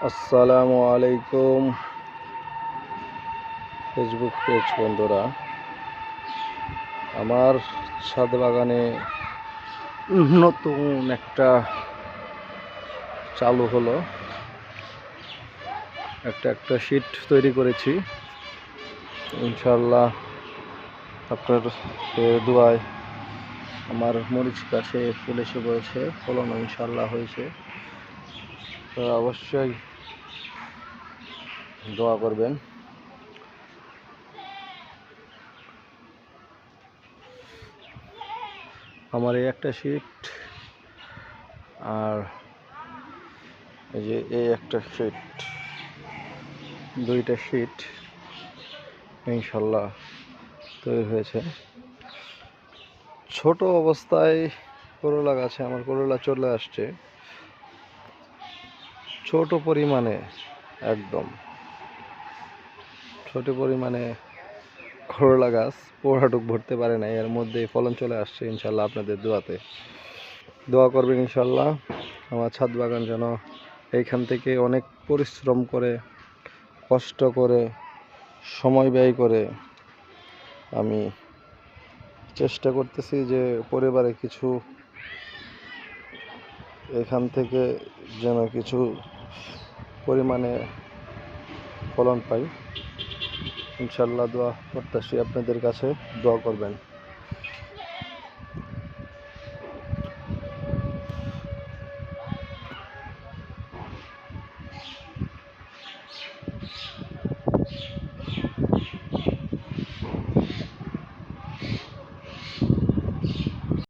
আসসালামু আলাইকুম। Facebook page বন্ধুরা, আমার ছাদ বাগানে নতুন একটা চালু হলো। একটা একটা শীট তৈরি করেছি। ইনশাল্লাহ আপনার দোয়ায় আমার মরিচ গাছে ফুল এসে পড়েছে ফলনও ইনশাল্লাহ হয়েছে। তো অবশ্যই দোয়া করবেন। আমার এই একটা শিট আর এই যে এই একটা শিট দুইটা শিট ইনশাল্লাহ তৈরি হয়েছে। ছোট অবস্থায় করলা গাছে আমার করলা চলে আসছে। ছোট পরিমাণে, একদম। ছোট পরিমাণে করলা গাছ পোড়াটুক ভরতে পারে না এর মধ্যে ফলন চলে আসছে ইনশাল্লাহ আপনাদের দোয়াতে। দোয়া করবেন ইনশাল্লাহ, আমার ছাদ বাগান যেন এইখান থেকে অনেক পরিশ্রম করে, কষ্ট করে, সময় ব্যয় করে আমি চেষ্টা করতেছি যে পরিবারে কিছু এখান থেকে যেন কিছু পরিমাণে ফলন পাই। ইনশাল্লাহ দোয়া প্রত্যাশী আপনাদের কাছে দোয়া করবেন।